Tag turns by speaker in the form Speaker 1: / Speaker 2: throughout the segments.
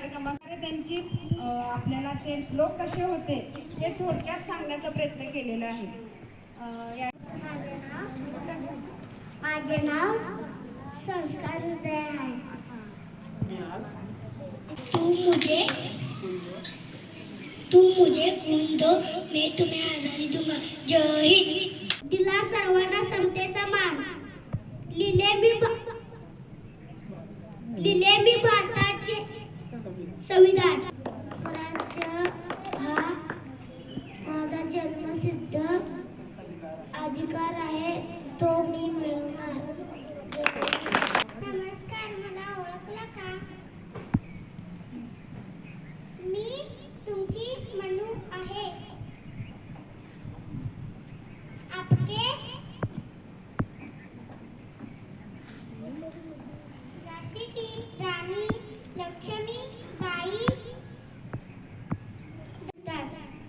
Speaker 1: कार्यक्रमामध्ये त्यांची आपल्याला ते लोक कसे होते हे थोडक्यात सांगण्याचा प्रयत्न केलेला आहे.
Speaker 2: माझे नाव संस्कार हृदय आहे. तू मुझे तू मुझे खून दो मैं तुम्हें आजादी दूंगा. जय हिंद. दिला सर्वांना Solidariedade.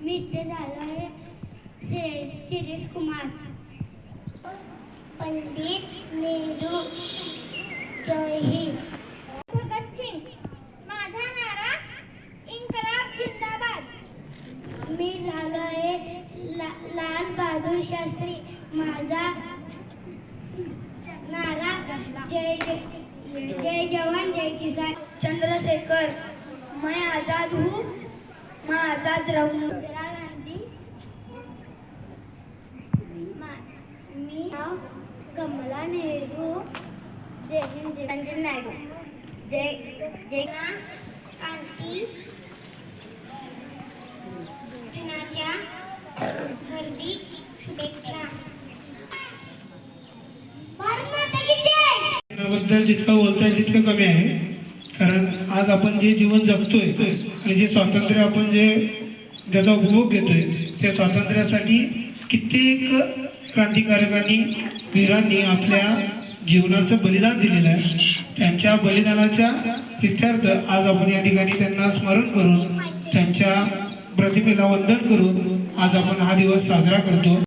Speaker 2: मी इथे झालो आहे शिरीष कुमार. पंडित नेहरू. जय हिंद. माझा नारा इन्कलाब जिंदाबाद. मी झालो आहे ला, लाल बहादूर शास्त्री. माझा नारा जय जय जय जवान जय किसान. चंद्रशेखर मैं आजाद हूँ. मैं आजाद रहूँ इंदिरा गांधी. मा- मी नाव कमला नेहरू. जय हिंद जय रंजन नायडू. जय जय दिनाच्या हार्दिक शुभेच्छा.
Speaker 3: बद्दल जितकं बोलता येईल तितकं कमी आहे. कारण आज आपण जे जीवन जगतोय आणि जे स्वातंत्र्य आपण जे ज्याचा उपभोग घेतोय त्या स्वातंत्र्यासाठी कित्येक क्रांतिकारकांनी वीरांनी आपल्या जीवनाचं बलिदान दिलेलं आहे. त्यांच्या बलिदानाच्या इत्यर्थ आज आपण या ठिकाणी त्यांना स्मरण करून त्यांच्या प्रतिमेला वंदन करून आज आपण हा दिवस साजरा करतो.